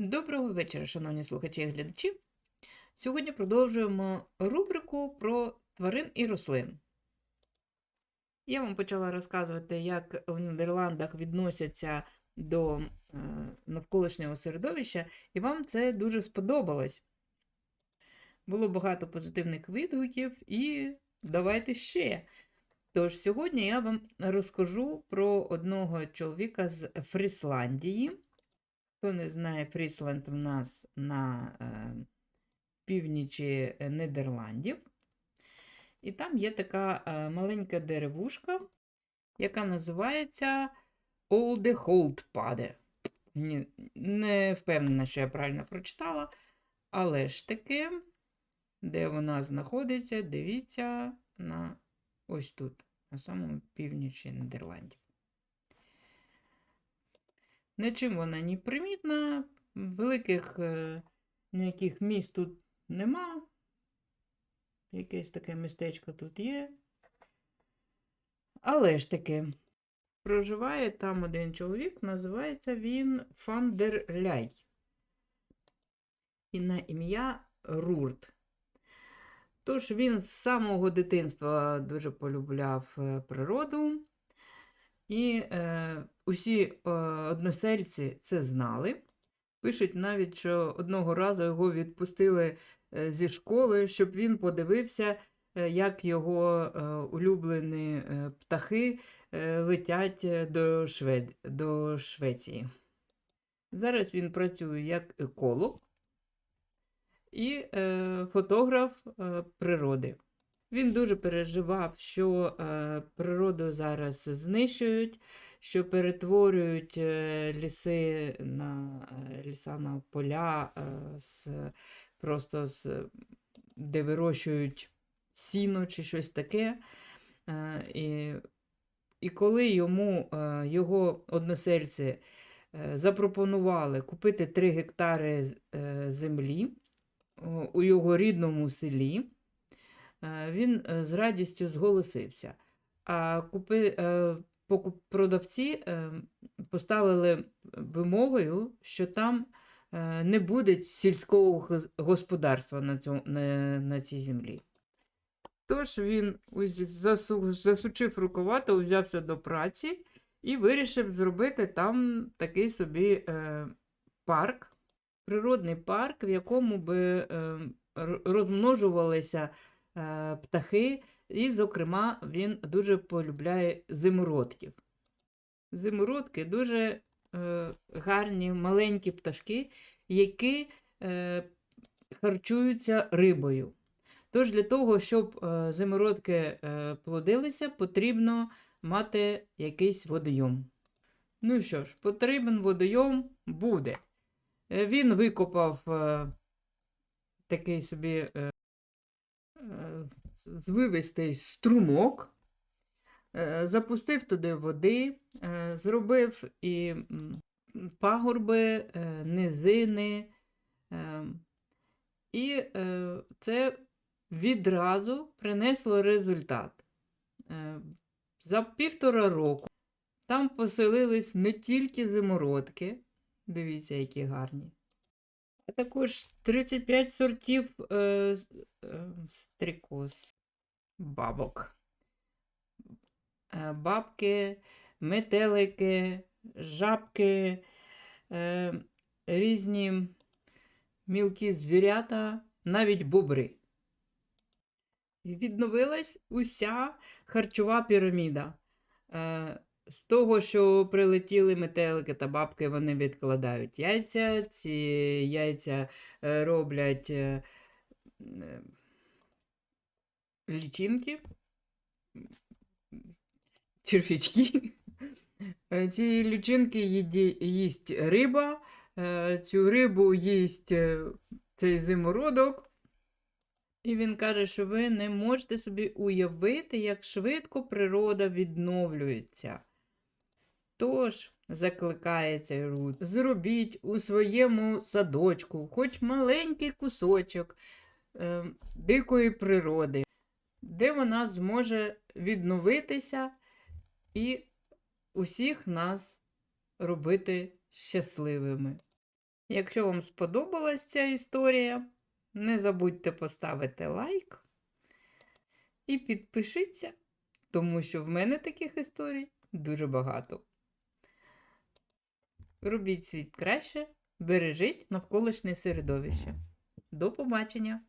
Доброго вечора, шановні слухачі і глядачі. Сьогодні продовжуємо рубрику про тварин і рослин. Я вам почала розказувати, як в Нідерландах відносяться до е, навколишнього середовища, і вам це дуже сподобалось. Було багато позитивних відгуків, і давайте ще. Тож сьогодні я вам розкажу про одного чоловіка з Фрісландії. Хто не знає, Фрісланд в нас на е, північі Нідерландів. І там є така е, маленька деревушка, яка називається Олдехолдпаде. Не впевнена, що я правильно прочитала, але ж таки, де вона знаходиться, дивіться на ось тут, на самому північі Нідерландів. Нічим вона не примітна, великих е, ніяких міст тут нема. Якесь таке містечко тут є. Але ж таки, проживає там один чоловік, називається він Фандерляй. І на ім'я Рурт. Тож він з самого дитинства дуже полюбляв е, природу. І е, усі е, односельці це знали. Пишуть навіть, що одного разу його відпустили е, зі школи, щоб він подивився, е, як його е, улюблені е, птахи летять до, Швед... до Швеції. Зараз він працює як еколог і е, фотограф е, природи. Він дуже переживав, що е, природу зараз знищують, що перетворюють е, ліси на е, ліса на поля, е, з, просто з, де вирощують сіно чи щось таке. І, і коли йому його односельці запропонували купити 3 гектари землі у його рідному селі, він з радістю зголосився. А купи, продавці е, поставили вимогою, що там е, не буде сільського господарства на, цьому, на, цій землі. Тож він засучив рукава, взявся до праці і вирішив зробити там такий собі е, парк, природний парк, в якому би е, розмножувалися е, птахи, і, зокрема, він дуже полюбляє зимородків. Зимородки дуже е, гарні маленькі пташки, які е, харчуються рибою. Тож для того, щоб е, зимородки е, плодилися, потрібно мати якийсь водойом. Ну що ж, потрібен водойом буде. Е, Він викопав е, такий собі е, звивистий струмок, е, запустив туди води, е, зробив і пагорби, е, низини. І це відразу принесло результат. За півтора року там поселились не тільки зимородки, дивіться, які гарні, а також 35 сортів е, е, стрікоз, бабок. Е, бабки, метелики, жабки, е, різні мілкі звірята, навіть бобри. Відновилась уся харчова піраміда. Е, з того, що прилетіли метелики та бабки, вони відкладають яйця. Ці яйця е, роблять е, е, лічинки, червячки. Ці лічинки їсть риба, цю рибу їсть цей зимородок. І він каже, що ви не можете собі уявити, як швидко природа відновлюється. Тож, закликає цей Рут, зробіть у своєму садочку хоч маленький кусочок е, дикої природи, де вона зможе відновитися і усіх нас робити щасливими. Якщо вам сподобалась ця історія, не забудьте поставити лайк і підпишіться, тому що в мене таких історій дуже багато. Робіть світ краще, бережіть навколишнє середовище. До побачення!